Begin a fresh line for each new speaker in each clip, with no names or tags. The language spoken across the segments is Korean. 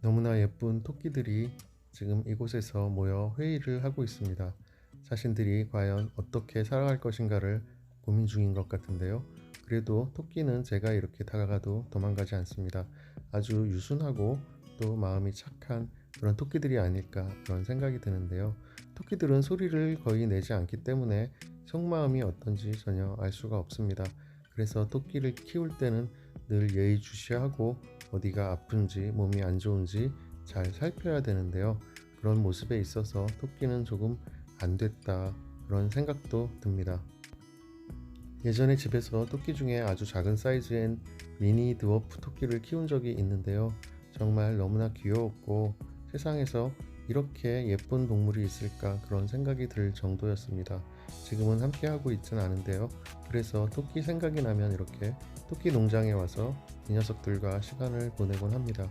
너무나 예쁜 토끼들이 지금 이곳에서 모여 회의를 하고 있습니다. 자신들이 과연 어떻게 살아갈 것인가를 고민 중인 것 같은데요. 그래도 토끼는 제가 이렇게 다가가도 도망가지 않습니다. 아주 유순하고 또 마음이 착한 그런 토끼들이 아닐까 그런 생각이 드는데요. 토끼들은 소리를 거의 내지 않기 때문에 속마음이 어떤지 전혀 알 수가 없습니다. 그래서 토끼를 키울 때는 늘 예의주시하고 어디가 아픈지 몸이 안 좋은지 잘 살펴야 되는데요. 그런 모습에 있어서 토끼는 조금 안 됐다 그런 생각도 듭니다. 예전에 집에서 토끼 중에 아주 작은 사이즈인 미니 드워프 토끼를 키운 적이 있는데요. 정말 너무나 귀여웠고 세상에서 이렇게 예쁜 동물이 있을까 그런 생각이 들 정도였습니다. 지금은 함께 하고 있진 않은데요. 그래서 토끼 생각이 나면 이렇게 토끼 농장에 와서 이 녀석들과 시간을 보내곤 합니다.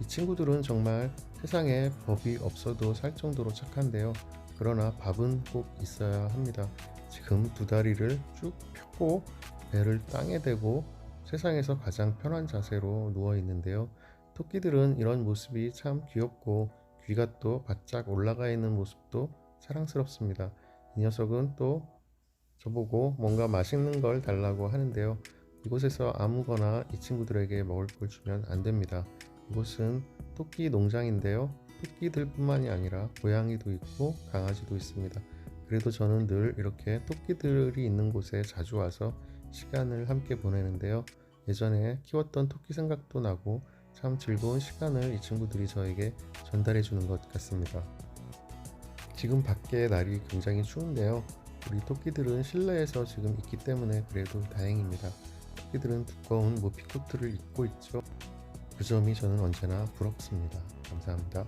이 친구들은 정말 세상에 법이 없어도 살 정도로 착한데요. 그러나 밥은 꼭 있어야 합니다. 지금 두 다리를 쭉 펴고 배를 땅에 대고 세상에서 가장 편한 자세로 누워 있는데요. 토끼들은 이런 모습이 참 귀엽고 귀가 또 바짝 올라가 있는 모습도 사랑스럽습니다. 이 녀석은 또 저보고 뭔가 맛있는 걸 달라고 하는데요. 이곳에서 아무거나 이 친구들에게 먹을 걸 주면 안 됩니다. 이곳은 토끼 농장인데요. 토끼들뿐만이 아니라 고양이도 있고 강아지도 있습니다. 그래도 저는 늘 이렇게 토끼들이 있는 곳에 자주 와서 시간을 함께 보내는데요. 예전에 키웠던 토끼 생각도 나고 참 즐거운 시간을 이 친구들이 저에게 전달해 주는 것 같습니다. 지금 밖에 날이 굉장히 추운데요. 우리 토끼들은 실내에서 지금 있기 때문에 그래도 다행입니다. 토끼들은 두꺼운 모피코트를 입고 있죠. 그 점이 저는 언제나 부럽습니다. 감사합니다.